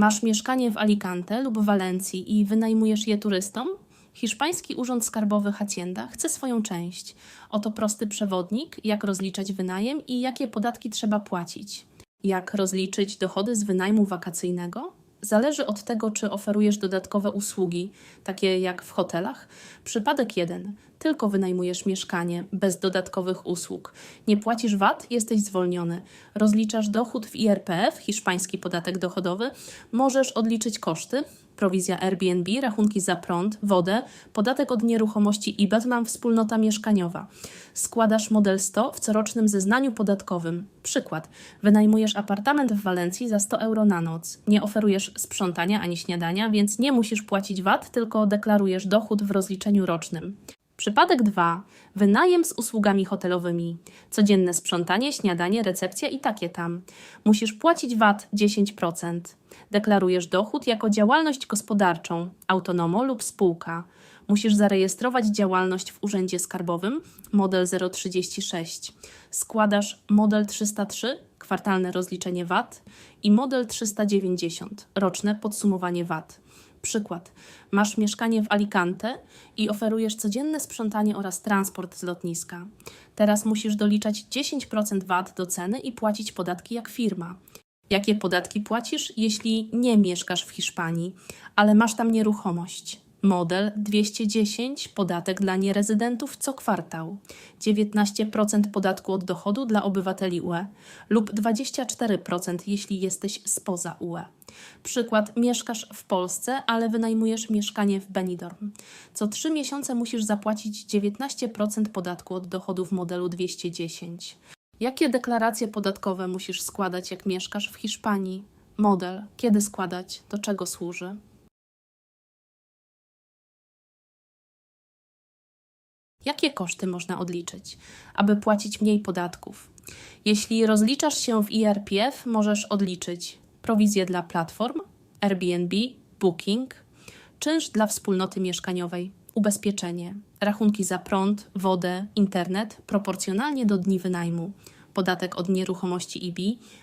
Masz mieszkanie w Alicante lub Walencji i wynajmujesz je turystom? Hiszpański Urząd Skarbowy Hacienda chce swoją część. Oto prosty przewodnik, jak rozliczać wynajem i jakie podatki trzeba płacić. Jak rozliczyć dochody z wynajmu wakacyjnego? Zależy od tego, czy oferujesz dodatkowe usługi, takie jak w hotelach. Przypadek 1. Tylko wynajmujesz mieszkanie bez dodatkowych usług. Nie płacisz VAT, jesteś zwolniony. Rozliczasz dochód w IRPF, hiszpański podatek dochodowy. Możesz odliczyć koszty, prowizja Airbnb, rachunki za prąd, wodę, podatek od nieruchomości i Batman wspólnota mieszkaniowa. Składasz model 100 w corocznym zeznaniu podatkowym. Przykład. Wynajmujesz apartament w Walencji za 100 euro na noc. Nie oferujesz sprzątania ani śniadania, więc nie musisz płacić VAT, tylko deklarujesz dochód w rozliczeniu rocznym. Przypadek 2. Wynajem z usługami hotelowymi. Codzienne sprzątanie, śniadanie, recepcja i takie tam. Musisz płacić VAT 10%. Deklarujesz dochód jako działalność gospodarczą, autonomo lub spółka. Musisz zarejestrować działalność w Urzędzie Skarbowym, model 036. Składasz model 303, kwartalne rozliczenie VAT i model 390, roczne podsumowanie VAT. Przykład. Masz mieszkanie w Alicante i oferujesz codzienne sprzątanie oraz transport z lotniska. Teraz musisz doliczać 10% VAT do ceny i płacić podatki jak firma. Jakie podatki płacisz, jeśli nie mieszkasz w Hiszpanii, ale masz tam nieruchomość? Model 210 podatek dla nierezydentów co kwartał, 19% podatku od dochodu dla obywateli UE lub 24% jeśli jesteś spoza UE. Przykład: mieszkasz w Polsce, ale wynajmujesz mieszkanie w Benidorm. Co 3 miesiące musisz zapłacić 19% podatku od dochodu w modelu 210. Jakie deklaracje podatkowe musisz składać, jak mieszkasz w Hiszpanii? Model, kiedy składać, do czego służy? Jakie koszty można odliczyć, aby płacić mniej podatków? Jeśli rozliczasz się w IRPF, możesz odliczyć prowizję dla platform, Airbnb, Booking, czynsz dla wspólnoty mieszkaniowej, ubezpieczenie, rachunki za prąd, wodę, internet proporcjonalnie do dni wynajmu, podatek od nieruchomości IB,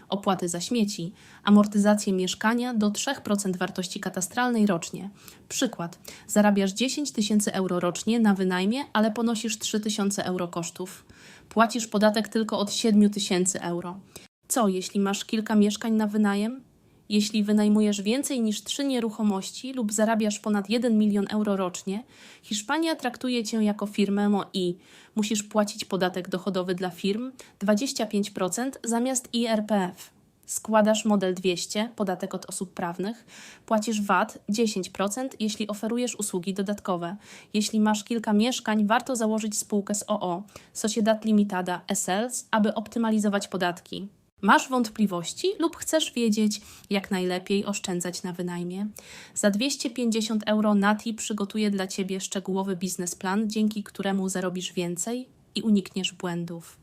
opłaty za śmieci, amortyzację mieszkania do 3% wartości katastralnej rocznie. Przykład: zarabiasz 10 tysięcy euro rocznie na wynajmie, ale ponosisz 3 tysiące euro kosztów. Płacisz podatek tylko od 7 tysięcy euro. Co, jeśli masz kilka mieszkań na wynajem? Jeśli wynajmujesz więcej niż trzy nieruchomości lub zarabiasz ponad 1 milion euro rocznie, Hiszpania traktuje cię jako firmę i musisz płacić podatek dochodowy dla firm 25% zamiast IRPF. Składasz model 200, podatek od osób prawnych, płacisz VAT 10%, jeśli oferujesz usługi dodatkowe. Jeśli masz kilka mieszkań, warto założyć spółkę z OO, Sociedad Limitada SLs, aby optymalizować podatki. Masz wątpliwości lub chcesz wiedzieć, jak najlepiej oszczędzać na wynajmie? Za 250 euro Nati przygotuje dla Ciebie szczegółowy biznesplan, dzięki któremu zarobisz więcej i unikniesz błędów.